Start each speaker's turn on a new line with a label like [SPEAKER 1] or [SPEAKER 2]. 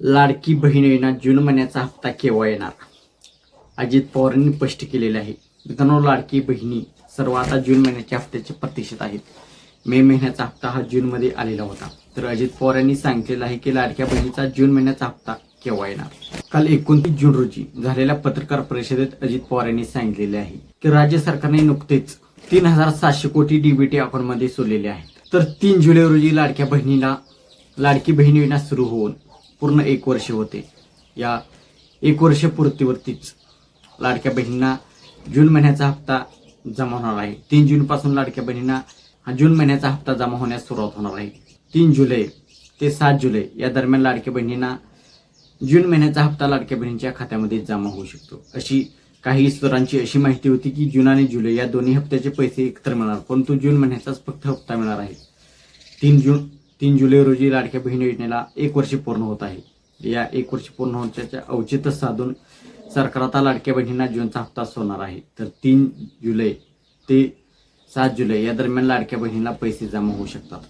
[SPEAKER 1] लाडकी बहीण योजना जून महिन्याचा हप्ता केव्हा येणार? अजित पवारांनी स्पष्ट केलेले आहे. मित्रांनो लाडकी बहिणी सर्व आता जून महिन्याच्या हप्त्याचे प्रतीक्षित आहेत. मे महिन्याचा हप्ता हा जूनमध्ये आलेला होता. तर अजित पवार यांनी सांगितलेलं आहे की लाडक्या बहिणीचा जून महिन्याचा हप्ता केव्हा येणार? काल एकोणतीस जून रोजी झालेल्या पत्रकार परिषदेत अजित पवार यांनी सांगितलेले आहे की राज्य सरकारने नुकतेच तीन हजार सातशे कोटी डीबीटी अकाउंटमध्ये सोडलेले आहेत. तर तीन जुलै रोजी लाडक्या बहिणीला लाडकी बहीण योजना सुरू होऊन पूर्ण एक वर्ष होते. या एक वर्ष पूर्तीवरतीच लाडक्या बहिणींना जून महिन्याचा हप्ता जमा होणार आहे. तीन जून पासून लाडक्या बहिणींना हा जून महिन्याचा हप्ता जमा होण्यास सुरुवात होणार आहे. तीन जुलै ते सात जुलै या दरम्यान लाडक्या बहिणींना जून महिन्याचा हप्ता लाडक्या बहिणींच्या खात्यामध्ये जमा होऊ शकतो. अशी काही स्तरांची अशी माहिती होती की जून आणि जुलै या दोन्ही हप्त्याचे पैसे एकत्र मिळणार परंतु जून महिन्याचाच फक्त हप्ता मिळणार आहे. तीन जून तीन जुलै रोजी लाडक्या बहीण योजनेला एक वर्ष पूर्ण होत आहे. या एक वर्ष पूर्ण होण्याच्या औचित्य साधून सरकार आता लाडक्या बहिणींना जूनचा हप्ता सोडणार आहे. तर तीन जुलै ते सात जुलै या दरम्यान लाडक्या बहिणीला पैसे जमा होऊ शकतात.